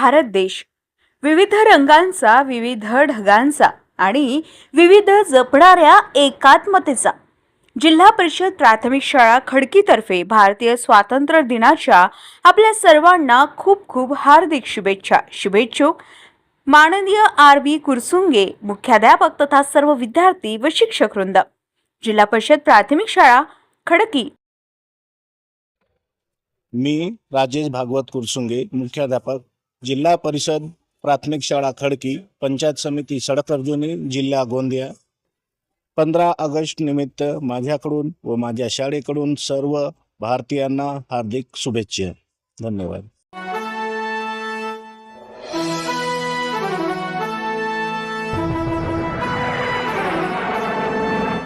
भारत देश. विविध रंगांचा विविध ढगांचा आणि विविध जपणाऱ्या एकात्मतेचा. जिल्हा परिषद प्राथमिक शाळा खडकीतर्फे भारतीय स्वातंत्र्य दिनाच्या आपल्या सर्वांना खूप खूप हार्दिक शुभेच्छा. शुभेच्छुक. माननीय आर बी कुरसुंगे मुख्याध्यापक तथा सर्व विद्यार्थी व शिक्षक वृंद. जिल्हा परिषद प्राथमिक शाळा खडकी. मी राजेश भागवत कुरसुंगे मुख्याध्यापक. जिल्हा परिषद प्राथमिक शाळा खडकी पंचायत समिती सडक अर्जुनी जिल्हा गोंदिया. पंधरा ऑगस्ट निमित्त माझ्याकडून व माझ्या शाळेकडून सर्व भारतीयांना हार्दिक शुभेच्छा. धन्यवाद.